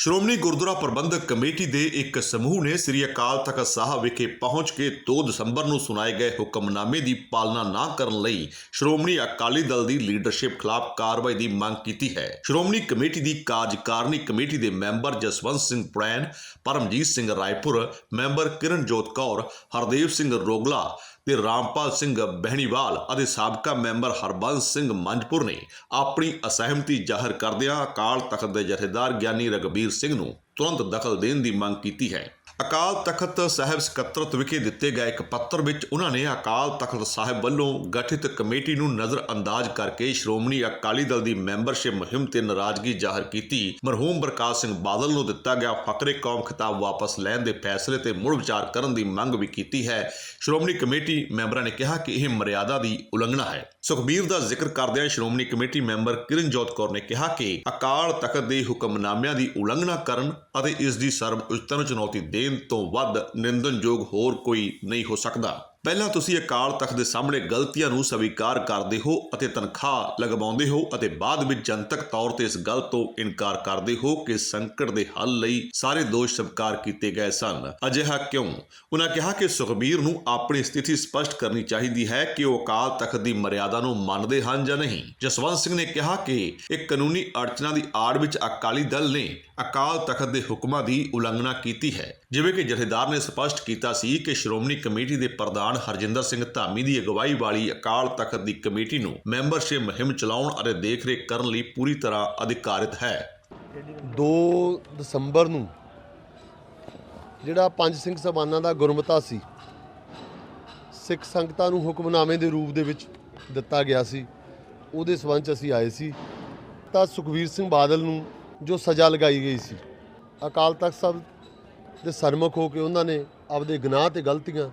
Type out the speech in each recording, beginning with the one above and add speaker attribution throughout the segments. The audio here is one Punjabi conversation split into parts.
Speaker 1: ਸ਼੍ਰੋਮਣੀ ਗੁਰਦੁਆਰਾ ਪ੍ਰਬੰਧਕ ਕਮੇਟੀ ਦੇ ਇੱਕ ਸਮੂਹ ਨੇ ਸ੍ਰੀ ਅਕਾਲ ਤਖਤ ਸਾਹਿਬ ਵਿਖੇ ਪਹੁੰਚ ਕੇ 2 ਦਸੰਬਰ ਨੂੰ ਸੁਣਾਏ ਗਏ ਹੁਕਮਨਾਮੇ ਦੀ ਪਾਲਣਾ ਨਾ ਕਰਨ ਲਈ ਸ਼੍ਰੋਮਣੀ ਅਕਾਲੀ ਦਲ ਦੀ ਲੀਡਰਸ਼ਿਪ ਖਿਲਾਫ ਕਾਰਵਾਈ ਦੀ ਮੰਗ ਕੀਤੀ ਹੈ। ਸ਼੍ਰੋਮਣੀ ਕਮੇਟੀ ਦੀ ਕਾਰਜਕਾਰਨੀ ਕਮੇਟੀ ਦੇ ਮੈਂਬਰ ਜਸਵੰਤ ਸਿੰਘ ਪ੍ਰੈਨ ਪਰਮਜੀਤ ਸਿੰਘ ਰਾਏਪੁਰ, ਮੈਂਬਰ ਕਿਰਨਜੋਤ ਕੌਰ, ਹਰਦੇਵ ਸਿੰਘ ਰੋਗਲਾ ਤੇ ਰਾਮਪਾਲ ਸਿੰਘ ਬਹਿਣੀਵਾਲ ਅਤੇ ਸਾਬਕਾ ਮੈਂਬਰ ਹਰਬੰਸ ਸਿੰਘ ਮੰਜਪੁਰ ਨੇ ਆਪਣੀ ਅਸਹਿਮਤੀ ਜ਼ਾਹਰ ਕਰਦਿਆਂ ਅਕਾਲ ਤਖਤ ਦੇ ਜਥੇਦਾਰ ਗਿਆਨੀ ਰਗਬੀਰ ਸਿੰਘ ਨੂੰ ਤੁਰੰਤ ਦਖਲ ਦੇਣ ਦੀ ਮੰਗ ਕੀਤੀ ਹੈ। ਅਕਾਲ ਤਖਤ ਸਾਹਿਬ ਸਕੱਤਰਤ ਵਿਖੇ ਦਿੱਤੇ ਗਏ ਇੱਕ ਪੱਤਰ ਵਿੱਚ ਉਹਨਾਂ ਨੇ ਅਕਾਲ ਤਖਤ ਸਾਹਿਬ ਵੱਲੋਂ ਗਠਿਤ ਕਮੇਟੀ ਨੂੰ ਨਜ਼ਰਅੰਦਾਜ਼ ਕਰਕੇ ਸ਼੍ਰੋਮਣੀ ਅਕਾਲੀ ਦਲ ਦੀ ਮੈਂਬਰਸ਼ਿਪ ਮੁਹਿੰਮ ਤੇ ਨਾਰਾਜ਼ਗੀ ਜ਼ਾਹਰ ਕੀਤੀ। ਮਰਹੂਮ ਪ੍ਰਕਾਸ਼ ਸਿੰਘ ਬਾਦਲ ਨੂੰ ਦਿੱਤਾ ਗਿਆ ਫਕਰੇ ਕੌਮ ਖਿਤਾਬ ਵਾਪਸ ਲੈਣ ਦੇ ਫੈਸਲੇ ਤੇ ਮੁੜ ਵਿਚਾਰ ਕਰਨ ਦੀ ਮੰਗ ਵੀ ਕੀਤੀ ਹੈ। ਸ਼੍ਰੋਮਣੀ ਕਮੇਟੀ ਮੈਂਬਰਾਂ ਨੇ ਕਿਹਾ ਕਿ ਇਹ ਮਰਿਆਦਾ ਦੀ ਉਲੰਘਣਾ ਹੈ। ਸੁਖਬੀਰ ਦਾ ਜ਼ਿਕਰ ਕਰਦਿਆਂ ਸ਼੍ਰੋਮਣੀ ਕਮੇਟੀ ਮੈਂਬਰ ਕਿਰਨਜੋਤ ਕੌਰ ਨੇ ਕਿਹਾ ਕਿ ਅਕਾਲ ਤਖਤ ਦੇ ਹੁਕਮਨਾਮਿਆਂ ਦੀ ਉਲੰਘਣਾ ਕਰਨ ਅਤੇ ਇਸ ਦੀ ਸਰਬ ਉੱਚਤਾ ਚੁਣੌਤੀ ਦੇਣ ਤੋਂ ਵੱਧ ਨਿੰਦਨਯੋਗ ਹੋਰ ਕੋਈ ਨਹੀਂ ਹੋ ਸਕਦਾ। ਪਹਿਲਾਂ ਤੁਸੀਂ ਅਕਾਲ ਤਖਤ ਦੇ ਸਾਹਮਣੇ ਗਲਤੀਆਂ ਨੂੰ ਸਵੀਕਾਰ ਕਰਦੇ ਹੋ ਅਤੇ ਤਨਖਾਹ ਲਗਵਾਉਂਦੇ ਹੋ ਅਤੇ ਬਾਅਦ ਵਿੱਚ ਜਨਤਕ ਤੌਰ ਤੇ ਇਸ ਗੱਲ ਤੋਂ ਇਨਕਾਰ ਕਰਦੇ ਹੋ ਕਿ ਸੰਕਟ ਦੇ ਹੱਲ ਲਈ ਸਾਰੇ ਦੋਸ਼ ਸਵੀਕਾਰ ਕੀਤੇ ਗਏ ਸਨ। ਅਜਿਹਾ ਕਿਉਂ? ਉਹਨਾਂ ਕਿਹਾ ਕਿ ਸੁਖਬੀਰ ਨੂੰ ਆਪਣੀ ਸਥਿਤੀ ਸਪਸ਼ਟ ਕਰਨੀ ਚਾਹੀਦੀ ਹੈ ਕਿ ਉਹ ਅਕਾਲ ਤਖਤ ਦੀ ਮਰਿਆਦਾ ਨੂੰ ਮੰਨਦੇ ਹਨ ਜਾਂ ਨਹੀਂ। ਜਸਵੰਤ ਸਿੰਘ ਨੇ ਕਿਹਾ ਕਿ ਇਹ ਕਾਨੂੰਨੀ ਅੜਚਨਾ ਦੀ ਆੜ ਵਿੱਚ ਅਕਾਲੀ ਦਲ ਨੇ ਅਕਾਲ ਤਖਤ ਦੇ ਹੁਕਮਾਂ ਦੀ ਉਲੰਘਣਾ ਕੀਤੀ ਹੈ। ਜਿਵੇਂ ਕਿ ਜਥੇਦਾਰ ਨੇ ਸਪਸ਼ਟ ਕੀਤਾ ਸੀ ਕਿ ਸ਼੍ਰੋਮਣੀ ਕਮੇਟੀ ਦੇ ਪ੍ਰਧਾਨ ਹਰਜਿੰਦਰ ਸਿੰਘ ਧਾਮੀ ਦੀ ਅਗਵਾਈ ਵਾਲੀ ਅਕਾਲ ਤਖਤ ਦੀ ਕਮੇਟੀ ਨੂੰ ਮੈਂਬਰਸ਼ਿਪ ਮੁਹਿੰਮ ਚਲਾਉਣ ਅਤੇ ਦੇਖਰੇਖ ਕਰਨ ਲਈ ਪੂਰੀ ਤਰ੍ਹਾਂ ਅਧਿਕਾਰਿਤ ਹੈ।
Speaker 2: 2 ਦਸੰਬਰ ਨੂੰ ਜਿਹੜਾ ਪੰਜ ਸਿੰਘ ਸਭਾਨਾਂ ਦਾ ਗੁਰਮਤਾ ਸੀ, ਸਿੱਖ ਸੰਗਤਾਂ ਨੂੰ ਹੁਕਮਨਾਮੇ ਦੇ ਰੂਪ ਦੇ ਵਿੱਚ ਦਿੱਤਾ ਗਿਆ ਸੀ, ਉਹਦੇ ਸਬੰਧ 'ਚ ਅਸੀਂ ਆਏ ਸੀ। ਤਾਂ ਸੁਖਵੀਰ ਸਿੰਘ ਬਾਦਲ ਨੂੰ ਜੋ ਸਜ਼ਾ ਲਗਾਈ ਗਈ ਸੀ, ਅਕਾਲ ਤਖਤ ਸਾਹਿਬ ਦੇ ਸਰਮੁਖ ਹੋ ਕੇ ਉਹਨਾਂ ਨੇ ਆਪਦੇ ਗੁਨਾਹ ਤੇ ਗਲਤੀਆਂ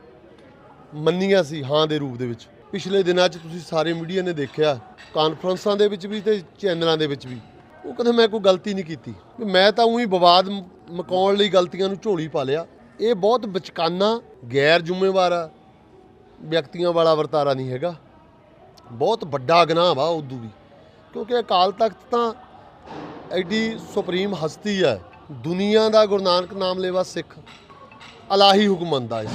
Speaker 2: ਮੰਨੀਆਂ ਸੀ ਹਾਂ ਦੇ ਰੂਪ ਦੇ ਵਿੱਚ। ਪਿਛਲੇ ਦਿਨਾਂ 'ਚ ਤੁਸੀਂ ਸਾਰੇ ਮੀਡੀਆ ਨੇ ਦੇਖਿਆ, ਕਾਨਫਰੰਸਾਂ ਦੇ ਵਿੱਚ ਵੀ ਤੇ ਚੈਨਲਾਂ ਦੇ ਵਿੱਚ ਵੀ। ਉਹ ਕਹਿੰਦੇ ਮੈਂ ਕੋਈ ਗਲਤੀ ਨਹੀਂ ਕੀਤੀ। ਮੈਂ ਤਾਂ ਉਹੀ ਵਿਵਾਦ ਮ- ਮਕਾਉਣ ਲਈ ਗਲਤੀਆਂ ਨੂੰ ਝੋਲੀ ਪਾ ਲਿਆ। ਇਹ ਬਹੁਤ ਬਚਕਾਨਾ, ਗੈਰ ਜ਼ਿੰਮੇਵਾਰ ਵਿਅਕਤੀਆਂ ਵਾਲਾ ਵਰਤਾਰਾ ਨਹੀਂ ਹੈਗਾ। ਬਹੁਤ ਵੱਡਾ ਗੁਨਾਹ ਵਾ ਉਦੋਂ ਵੀ। ਕਿਉਂਕਿ ਅਕਾਲ ਤਖਤ ਤਾਂ ਐਡੀ ਸੁਪਰੀਮ ਹਸਤੀ ਹੈ। ਦੁਨੀਆ ਦਾ ਗੁਰੂ ਨਾਨਕ ਨਾਮ ਲੇਵਾ ਸਿੱਖ, ਅਲਾਹੀ ਹੁਕਮ ਮੰਨਦਾ ਇਸ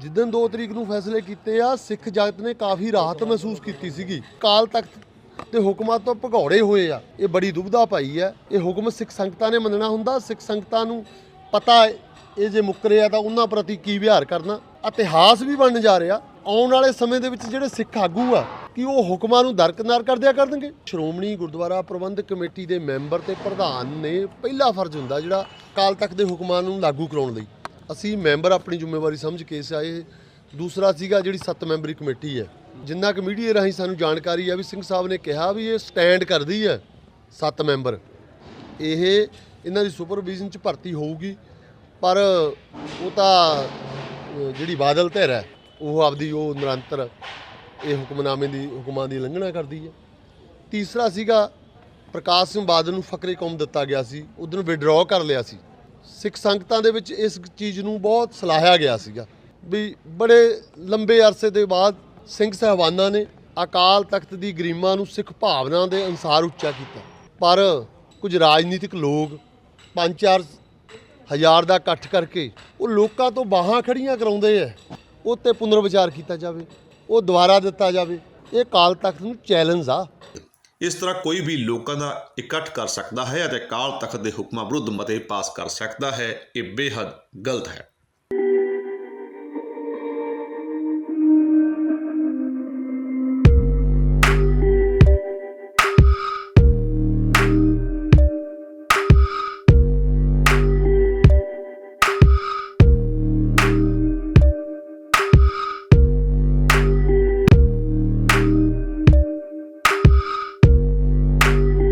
Speaker 2: ਜਿੱਦਨ 2 ਤਰੀਕ ਨੂੰ ਫੈਸਲੇ ਕੀਤੇ ਆ, ਸਿੱਖ ਜਗਤ ਨੇ ਕਾਫੀ ਰਾਹਤ ਮਹਿਸੂਸ ਕੀਤੀ ਸੀਗੀ। ਕਾਲ ਤਖਤ ਤੇ ਹੁਕਮਾਂ ਤੋਂ ਭਗੌੜੇ ਹੋਏ ਆ। ਇਹ ਬੜੀ ਦੁਬਿਧਾ ਪਾਈ ਹੈ ਇਹ ਹੁਕਮ ਸਿੱਖ ਸੰਗਤਾਂ ਨੇ ਮੰਨਣਾ ਹੁੰਦਾ। ਸਿੱਖ ਸੰਗਤਾਂ ਨੂੰ ਪਤਾ ਇਹ ਜੇ ਮੁੱਕਰੇ ਆ ਤਾਂ ਉਹਨਾਂ ਪ੍ਰਤੀ ਕੀ ਵਿਹਾਰ ਕਰਨਾ। ਇਤਿਹਾਸ ਵੀ ਬਣ ਜਾ ਰਿਹਾ। ਆਉਣ ਵਾਲੇ ਸਮੇਂ ਦੇ ਵਿੱਚ ਜਿਹੜੇ ਸਿੱਖ ਆਗੂ ਆ ਕਿ ਉਹ ਹੁਕਮਾਂ ਨੂੰ ਦਰਕਨਾਰ ਕਰ ਦਿਆ ਕਰਨਗੇ? ਸ਼੍ਰੋਮਣੀ ਗੁਰਦੁਆਰਾ ਪ੍ਰਬੰਧਕ ਕਮੇਟੀ ਦੇ ਮੈਂਬਰ ਤੇ ਪ੍ਰਧਾਨ ਨੇ ਪਹਿਲਾ ਫਰਜ਼ ਹੁੰਦਾ ਜਿਹੜਾ ਕਾਲ ਤੱਕ ਦੇ ਹੁਕਮਾਂ ਨੂੰ ਲਾਗੂ ਕਰਾਉਣ ਲਈ। ਅਸੀਂ ਮੈਂਬਰ ਆਪਣੀ ਜ਼ਿੰਮੇਵਾਰੀ ਸਮਝ ਕੇ ਇਸ ਆਏ। ਦੂਸਰਾ ਸੀਗਾ ਜਿਹੜੀ ਸੱਤ ਮੈਂਬਰੀ ਕਮੇਟੀ ਹੈ। ਜਿੰਨਾ ਕਮੇਟੀ ਰਾਹੀਂ ਸਾਨੂੰ ਜਾਣਕਾਰੀ ਆ ਵੀ ਸਿੰਘ ਸਾਹਿਬ ਨੇ ਕਿਹਾ ਵੀ ਇਹ ਸਟੈਂਡ ਕਰਦੀ ਹੈ ਸੱਤ ਮੈਂਬਰ। ਇਹ ਇਹਨਾਂ ਦੀ ਸੁਪਰਵਿਜ਼ਨ ਚ ਭਰਤੀ ਹੋਊਗੀ। ਪਰ ਉਹ ਤਾਂ ਜਿਹੜੀ ਬਾਦਲ ਧਿਰ ਹੈ, ਉਹ ਆਪਦੀ ਉਹ ਨਿਰੰਤਰ ਇਹ ਹੁਕਮਨਾਮੇ ਦੀ, ਹੁਕਮਾਂ ਦੀ ਉਲੰਘਣਾ ਕਰਦੀ ਹੈ। ਤੀਸਰਾ ਸੀਗਾ, ਪ੍ਰਕਾਸ਼ ਸਿੰਘ ਬਾਦਲ ਨੂੰ ਫਕਰੇ ਕੌਮ ਦਿੱਤਾ ਗਿਆ ਸੀ ਉਦੋਂ ਵਿਡਰਾਅ ਕਰ ਲਿਆ ਸੀ। ਸਿੱਖ ਸੰਗਤਾਂ ਦੇ ਵਿੱਚ ਇਸ ਚੀਜ਼ ਨੂੰ ਬਹੁਤ ਸਲਾਹਿਆ ਗਿਆ ਸੀਗਾ। ਵੀ ਬੜੇ ਲੰਬੇ ਅਰਸੇ ਦੇ ਬਾਅਦ ਸਿੰਘ ਸਹਿਬਾਨਾਂ ਨੇ ਅਕਾਲ ਤਖਤ ਦੀ ਗਰੀਮਾ ਨੂੰ ਸਿੱਖ ਭਾਵਨਾ ਦੇ ਅਨੁਸਾਰ ਉੱਚਾ ਕੀਤਾ। ਪਰ ਕੁਝ ਰਾਜਨੀਤਿਕ ਲੋਕ ਪੰਜ ਚਾਰ ਹਜ਼ਾਰ ਦਾ ਇਕੱਠ ਕਰਕੇ ਉਹ ਲੋਕਾਂ ਤੋਂ ਬਾਹਾਂ ਖੜੀਆਂ ਕਰਾਉਂਦੇ ਐ ਉਹ ਤੇ ਪੁਨਰ ਵਿਚਾਰ ਕੀਤਾ ਜਾਵੇ। ਉਹ ਦੁਬਾਰਾ ਦਿੱਤਾ ਜਾਵੇ। ਇਹ ਕਾਲ ਤਖਤ ਨੂੰ ਚੈਲੰਜ ਆ।
Speaker 1: ਇਸ ਤਰ੍ਹਾਂ ਕੋਈ ਵੀ ਲੋਕਾਂ ਦਾ ਇਕੱਠ ਕਰ ਸਕਦਾ ਹੈ ਅਤੇ ਕਾਲ ਤਖਤ ਦੇ ਹੁਕਮਾਂ ਵਿਰੁੱਧ ਮਤੇ ਪਾਸ ਕਰ ਸਕਦਾ ਹੈ, ਇਹ ਬੇਹੱਦ ਗਲਤ ਹੈ।